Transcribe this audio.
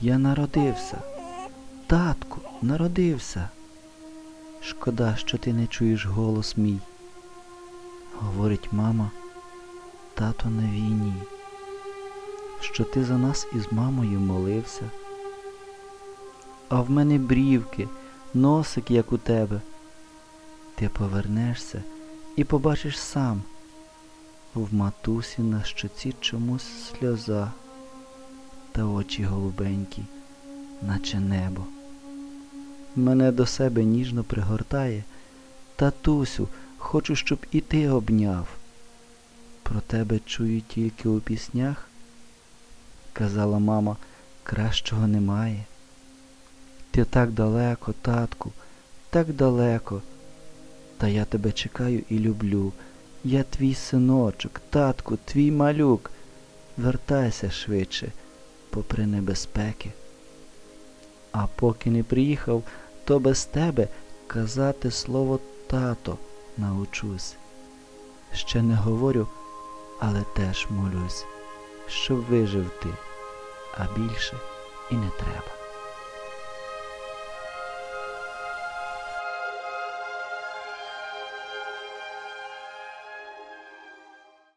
Я народився. Татку, народився. Шкода, що ти не чуєш голос мій. Говорить мама, тато на війні, що ти за нас із мамою молився. А в мене брівки, носик, як у тебе. Ти повернешся і побачиш сам. В матусі на щоці чомусь сльоза, та очі голубенькі, наче небо. Мене до себе ніжно пригортає. Татусю, хочу, щоб і ти обняв. Про тебе чую тільки у піснях. Казала мама, кращого немає. Ти так далеко, татку, так далеко. Та я тебе чекаю і люблю. Я твій синочок, татку, твій малюк. Вертайся швидше, попри небезпеки. А поки не приїхав, то без тебе казати слово тато научусь. Ще не говорю, але теж молюсь, щоб вижив ти, а більше і не треба.